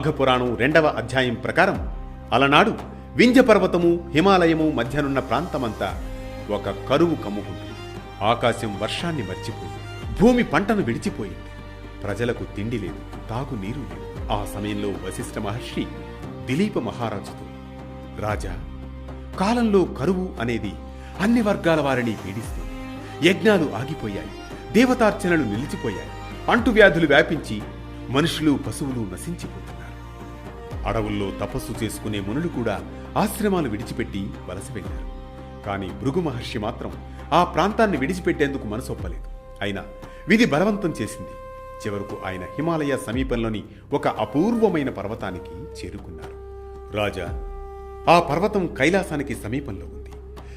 మాఘపురాణం రెండవ అధ్యాయం ప్రకారం అలనాడు వింధ్య పర్వతము హిమాలయము మధ్యనున్న ప్రాంతమంతా ఒక కరువు కమ్ముకుంటుంది ఆకాశం వర్షాన్ని మర్చిపోయింది భూమి పంటను విడిచిపోయింది. ప్రజలకు తిండి లేదు తాగునీరు లేదు. ఆ సమయంలో వశిష్ఠ మహర్షి దిలీప మహారాజుతో రాజా కాలంలో కరువు అనేది అన్ని వర్గాల వారిని పీడిస్తుంది. యజ్ఞాలు ఆగిపోయాయి దేవతార్చనలు నిలిచిపోయాయి. అంటువ్యాధులు వ్యాపించి మనుషులు పశువులు నశించిపోయాయి అడవుల్లో తపస్సు చేసుకునే మునులు కూడా ఆశ్రమాలు విడిచిపెట్టి వలస వెళ్ళారు. కానీ భృగు మహర్షి మాత్రం ఆ ప్రాంతాన్ని విడిచిపెట్టేందుకు మనసొప్పలేదు. అయినా విధి బలవంతం చేసింది. చివరకు ఆయన హిమాలయ సమీపంలోని ఒక అపూర్వమైన పర్వతానికి చేరుకున్నారు. రాజా ఆ పర్వతం కైలాసానికి సమీపంలో ఉంది.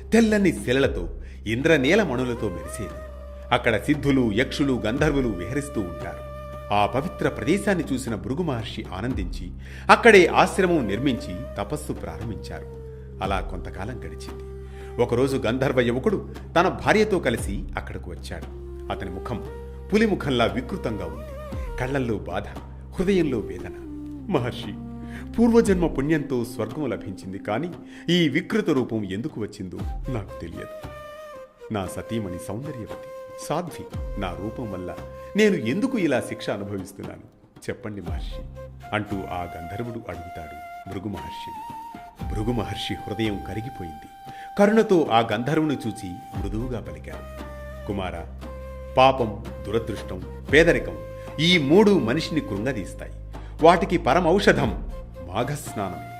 తెల్లని శిలలతో ఇంద్రనీల మణులతో మెరిసేది. అక్కడ సిద్ధులు యక్షులు గంధర్వులు విహరిస్తూ ఉంటారు. ఆ పవిత్ర ప్రదేశాన్ని చూసిన భృగు మహర్షి ఆనందించి అక్కడే ఆశ్రమం నిర్మించి తపస్సు ప్రారంభించారు. అలా కొంతకాలం గడిచింది. ఒకరోజు గంధర్వ యువకుడు తన భార్యతో కలిసి అక్కడకు వచ్చాడు. అతని ముఖం పులిముఖంలా వికృతంగా ఉంది. కళ్ళల్లో బాధ హృదయంలో వేదన. మహర్షి పూర్వజన్మ పుణ్యంతో స్వర్గం లభించింది కానీ ఈ వికృత రూపం ఎందుకు వచ్చిందో నాకు తెలియదు. నా సతీమణి సౌందర్యవతి సాధ్వి నా రూపం వల్ల నేను ఎందుకు ఇలా శిక్ష అనుభవిస్తున్నాను? చెప్పండి మహర్షి అంటూ ఆ గంధర్వుడు అడుగుతాడు భృగు మహర్షిని భృగు మహర్షి హృదయం కరిగిపోయింది. కరుణతో ఆ గంధర్వుని చూచి మృదువుగా పలికారు కుమార పాపం దురదృష్టం పేదరికం ఈ మూడు మనిషిని కృంగదీస్తాయి. వాటికి పరమౌషధం మాఘస్నానమే.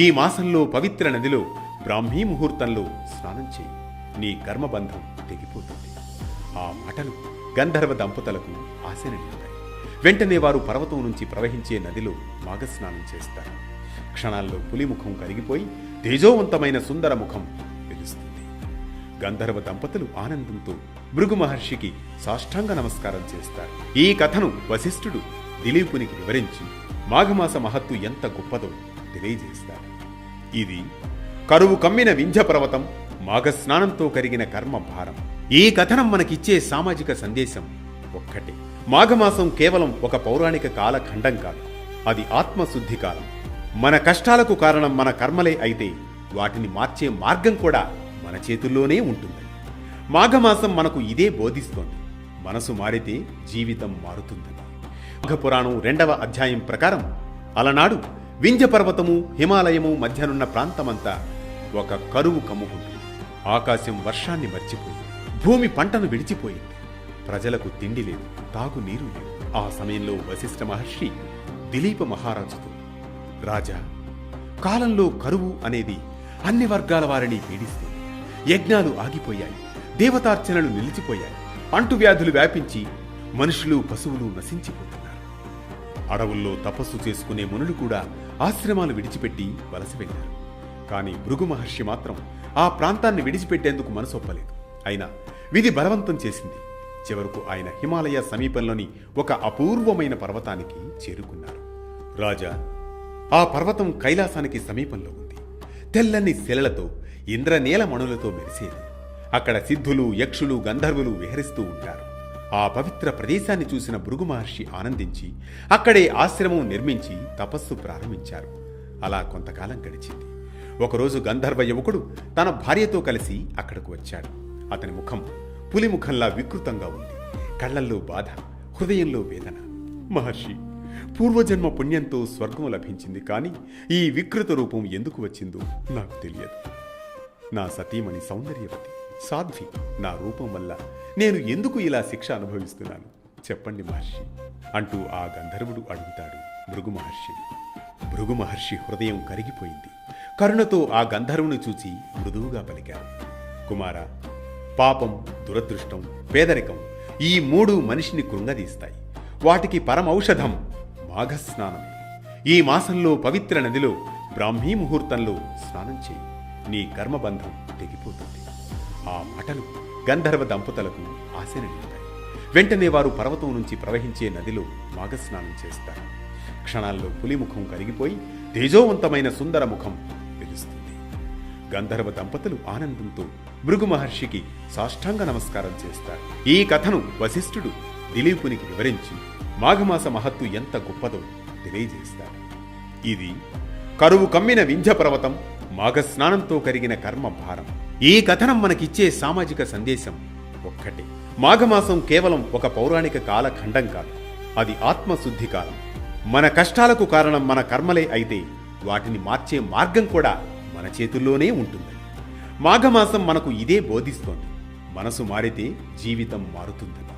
ఈ మాసంలో పవిత్ర నదిలో బ్రాహ్మీ ముహూర్తంలో స్నానం చేయి. నీ కర్మబంధం తెగిపోతుంది. ఆ మాటలు గంధర్వ దంపతులకు ఆశని వెంటనే వారు పర్వతం నుంచి ప్రవహించే నదిలో మాఘస్నానం చేస్తారు. క్షణాల్లో పులి ముఖం కరిగిపోయి తేజోవంతమైన సుందర ముఖం తెలుస్తుంది. గంధర్వ దంపతులు ఆనందంతో భృగు మహర్షికి సాష్టాంగ నమస్కారం చేస్తారు. ఈ కథను వశిష్ఠుడు దిలీపునికి వివరించి మాఘమాస మహత్తు ఎంత గొప్పదో తెలియజేస్తారు. ఇది కరువు కమ్మిన వింధ్య పర్వతం మాఘస్నానంతో కరిగిన కర్మ భారం. ఈ కథనం మనకిచ్చే సామాజిక సందేశం ఒక్కటే. మాఘమాసం కేవలం ఒక పౌరాణిక కాలఖండం కాదు. అది ఆత్మశుద్ధి కాలం. మన కష్టాలకు కారణం మన కర్మలే అయితే వాటిని మార్చే మార్గం కూడా మన చేతుల్లోనే ఉంటుంది. మాఘమాసం మనకు ఇదే బోధిస్తోంది. మనసు మారితే జీవితం మారుతుందని. మాఘపురాణం రెండవ అధ్యాయం ప్రకారం అలనాడు వింధ్య పర్వతము హిమాలయము మధ్యనున్న ప్రాంతమంతా ఒక కరువు కమ్ముకుంటుంది. ఆకాశం వర్షాన్ని మర్చిపోయింది. భూమి పంటను విడిచిపోయింది. ప్రజలకు తిండి లేదు తాగునీరు లేదు. ఆ సమయంలో వశిష్ఠ మహర్షి దిలీప మహారాజుతో రాజా కాలంలో కరువు అనేది అన్ని వర్గాల వారిని పీడిస్తుంది. యజ్ఞాలు ఆగిపోయాయి దేవతార్చనలు నిలిచిపోయాయి. అంటువ్యాధులు వ్యాపించి మనుషులు పశువులు నశించిపోతున్నారు. అడవుల్లో తపస్సు చేసుకునే మునులు కూడా ఆశ్రమాలు విడిచిపెట్టి వలస వెళ్ళారు. కానీ భృగు మహర్షి మాత్రం ఆ ప్రాంతాన్ని విడిచిపెట్టేందుకు మనసొప్పలేదు. అయినా విధి బలవంతం చేసింది. చివరకు ఆయన హిమాలయ సమీపంలోని ఒక అపూర్వమైన పర్వతానికి చేరుకున్నారు. రాజా ఆ పర్వతం కైలాసానికి సమీపంలో ఉంది. తెల్లని శిలలతో ఇంద్రనీల మణులతో మెరిసేది. అక్కడ సిద్ధులు యక్షులు గంధర్వులు విహరిస్తూ ఉంటారు. ఆ పవిత్ర ప్రదేశాన్ని చూసిన భృగు మహర్షి ఆనందించి అక్కడే ఆశ్రమం నిర్మించి తపస్సు ప్రారంభించారు. అలా కొంతకాలం గడిచింది. ఒకరోజు గంధర్వ యువకుడు తన భార్యతో కలిసి అక్కడకు వచ్చాడు. అతని ముఖం పులి ముఖంలా వికృతంగా ఉంది. కళ్ళల్లో బాధ హృదయంలో వేదన. మహర్షి పూర్వజన్మ పుణ్యంతో స్వర్గం లభించింది కానీ ఈ వికృత రూపం ఎందుకు వచ్చిందో నాకు తెలియదు. నా సతీమణి సౌందర్యవతి సాధ్వి నా రూపం వల్ల నేను ఎందుకు ఇలా శిక్ష అనుభవిస్తున్నాను? చెప్పండి మహర్షి అంటూ ఆ గంధర్వుడు అడుగుతాడు భృగు మహర్షిని భృగు మహర్షి హృదయం కరిగిపోయింది. కరుణతో ఆ గంధర్వుని చూచి మృదువుగా పలికారు. కుమార పాపం దురదృష్టం పేదరికం ఈ మూడు మనిషిని కృంగదీస్తాయి. వాటికి పరమౌషధం మాఘస్నానమే ఈ మాసంలో పవిత్ర నదిలో బ్రాహ్మీ ముహూర్తంలో స్నానం చేయి. నీ కర్మబంధం తెగిపోతుంది. ఆ మాటలు గంధర్వ దంపతులకు ఆశని వెంటనే వారు పర్వతం నుంచి ప్రవహించే నదిలో మాఘస్నానం చేస్తారు. క్షణాల్లో పులి ముఖం కరిగిపోయి తేజోవంతమైన సుందర ముఖం గంధర్వ దంపతులు ఆనందంతో భృగు మహర్షికి సాష్టాంగ నమస్కారం చేస్తారు. ఈ కథను వశిష్ఠుడు దిలీపునికి వివరించి మాఘమాస మహత్తు ఎంత గొప్పదో తెలియజేస్తారు. ఇది కరువు కమ్మిన వింధ్య పర్వతం మాఘస్నానంతో కరిగిన కర్మ భారం. ఈ కథనం మనకిచ్చే సామాజిక సందేశం ఒక్కటే. మాఘమాసం కేవలం ఒక పౌరాణిక కాలఖండం కాదు. అది ఆత్మశుద్ధి కాలం. మన కష్టాలకు కారణం మన కర్మలే అయితే వాటిని మార్చే మార్గం కూడా మన చేతుల్లోనే ఉంటుంది. మాఘమాసం మనకు ఇదే బోధిస్తోంది. మనసు మారితే జీవితం మారుతుందని.